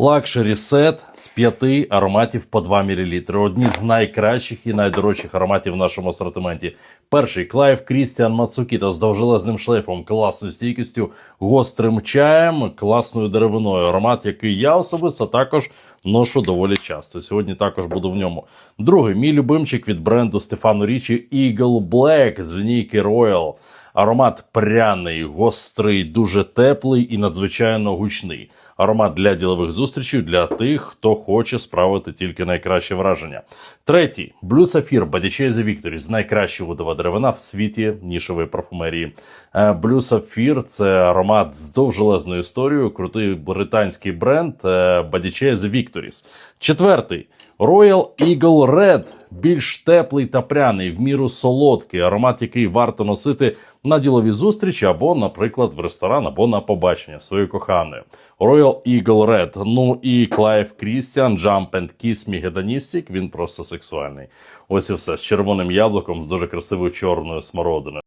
Лакшері сет з п'яти ароматів по 2 мл. Одні з найкращих і найдорожчих ароматів в нашому асортименті. Перший Клайв Крістіан Мацукіта з довжелезним шлейфом, класною стійкістю, гострим чаєм, класною деревиною. Аромат, який я особисто також ношу доволі часто. Сьогодні також буду в ньому. Другий мій любимчик від бренду Стефану Річі Eagle Black з лінійки Royal. Аромат пряний, гострий, дуже теплий і надзвичайно гучний. Аромат для ділових зустрічей для тих, хто хоче справити тільки найкраще враження. Третій Blue Sapphire Bodychese Victory найкраща водова деревина в світі нішової парфумерії. Е, Blue Sapphire – це аромат з довжелезною історією, крутий британський бренд е, Bodychese Victories. Четвертий Royal Eagle Red більш теплий та пряний, в міру солодкий, аромат, який варто носити на ділові зустрічі або, наприклад, в ресторан або на побачення своєю коханою. Royal Eagle Red. Ну і Клайв Крістіан, Jump and Kiss Me Hedonistic, Він просто сексуальний. Ось і все з червоним яблуком, з дуже красивою чорною смородиною.